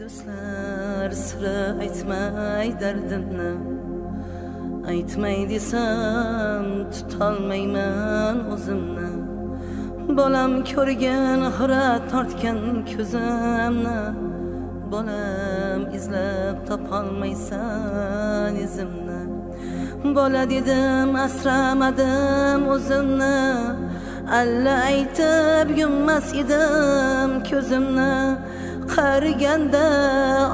do'stlar sira aytmay dardimni aytmay desam tutolmayman o'zimni. Bolam ko'rgan xira tortgan ko'zimni. Bolam izlab topolmaysan izimni. Bola dedim asramadim o'zimni. Alla aytib yummas edim ko'zimni qariganda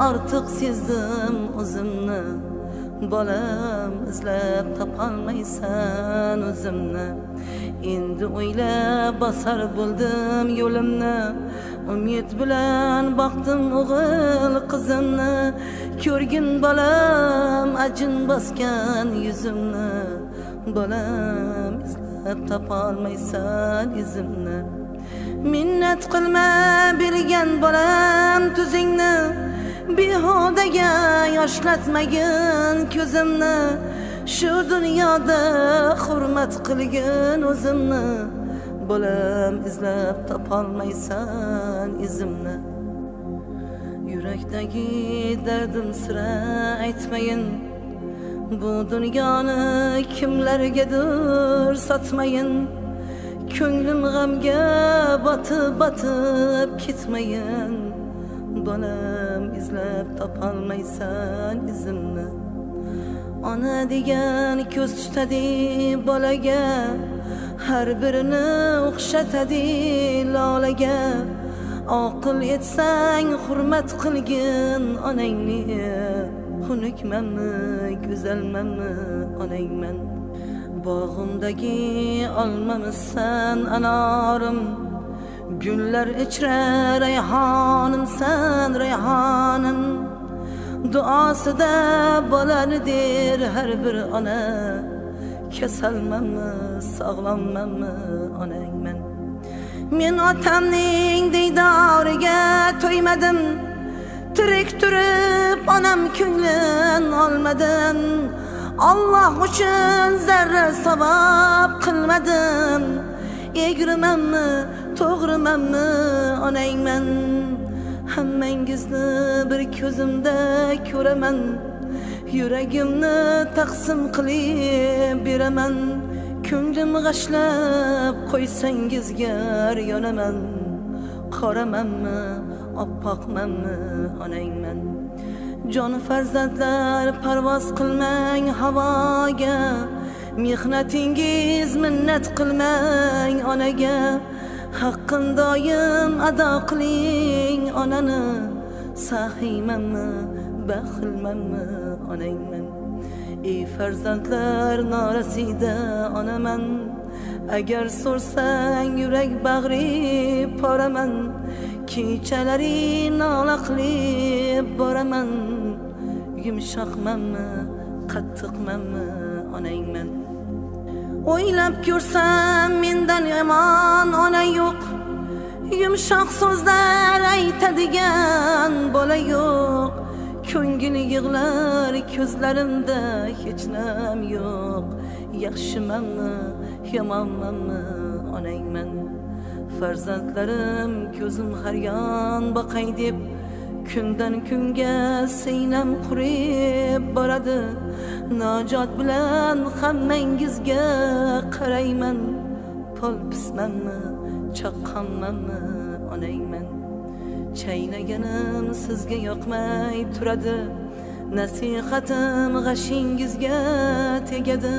ortiq sezdim o'zimni. Bolam izlab topolmaysan o'zimni. Endi o'ylab bosar bo'ldim yo'limni. Umid bilan boqdim o'g'il qizimni. Ko'rgin bolam ajin bosgan yuzimni. Bolam izlab topolmaysan izimni minnat qilma bergan bolam tuzingni. Behudaga yoshlatmagin ko'zimni. Shu dunyoda hurmat qilgin o'zimni. Bolam izlab topolmaysan izimni. Yurakdagi dardim sira aytmayin bu dunyoni kimlargadir sotmayin ko'nglim g'amga botib botib ketmayin bolam izlab topolmaysan izimni ona degan ko'z tutadi bolaga har birini o'xshatadi lolaga oqil etsang hurmat qilgin onangni xunukmanmi go'zalmanmi onangman bog'imdagi olmamisan anorim gullar ichra rayhonimsan rayhonim duosida bolani der har bir ona kasalmanmi sog'lommanmi onangman men otamning diydoriga to'ymadim tirik turib onam ko'nglin olmadim Alloh uchun zarra savob qilmadim egrimanmi to'g'rimanmi onangman hammangizni bir ko'zimda ko'raman yuragimni taqsim qilib beraman ko'nglim g'ashlab qo'ysangizga yonaman qoramanmi oppoqmanmi onangman jon farzandlar parvoz qilmang havoga mehnatingiz minnat qilmang onaga. Haqqin doim ado qiling onani. Sahiymanmi baxilmanmi onangman ey farzandlar norasida onaman. Agar so'rsang yurak bag'ri poraman kechalari nola qilib boraman yumshoqmanmi qattiqmanmi onangman o'ylab ko'rsam mendan yomon ona yo'q yumshoq so'zlar aytadigan bola yo'q ko'ngil yig'lar ko'zlarimda hech nam yo'q yaxshimanmi yomonmanmi onangman farzandlarim ko'zim har yon boqay deb kundan kunga siynam qurib boradi najot bilan hammangizga qarayman. Polpismanmi chaqqonmanmi onangman. Chaynaganim sizga yoqmay turadi. Nasihatim g'ashingizga tegadi.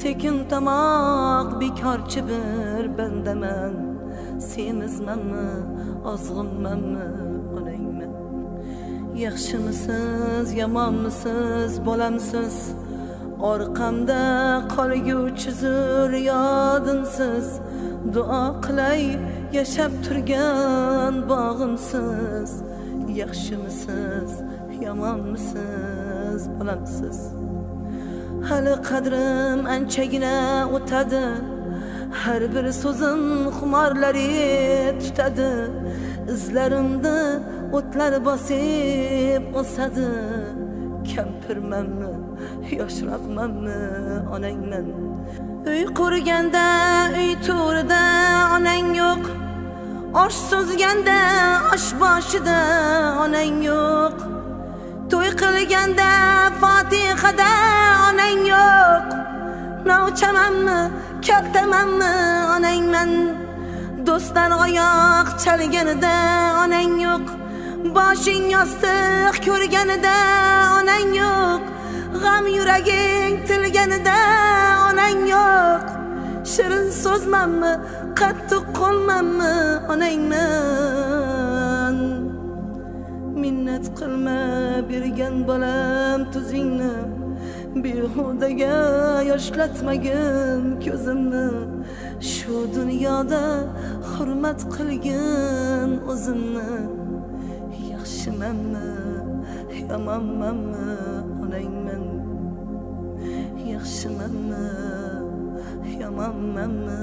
Tekin tomoq bekorchi bir bandaman semizmanmi ozg'inmanmi onangman yaxshimisiz yomonmisiz bolamsiz orqamda qolguvchi zur yodimsiz duo qilay yashab turgan bog'imsiz yaxshimisiz yomonmisiz bolamsiz hali qadrim anchagina o'tadi har bir so'zim xumorlari tutadi izlarimni o'tlar bosib o'sadi kampirmanmi yoshroqmanmi onangman uy qurganda uy to'rida onang yo'q. Osh so'zganda osh boshida onang yo'q. To'y qilganda yo'q Novchamanmi, kaltamanmi onangman Do'stlar oyoq chalganida onang yo'q Boshing yostiq ko'rganida onang yo'q G'am yuraging tilganida onang yo'q Shirin so'zmanmi, qattiq qo'lmanmi onangman Minnat qilma bergan bolam tuzingni Behudaga yoshlatmagin ko'zimni Shu dunyoda hurmat qilgin o'zimni Yaxshimanmi, yomonmanmi onangman Yaxshimanmi, yomonmanmi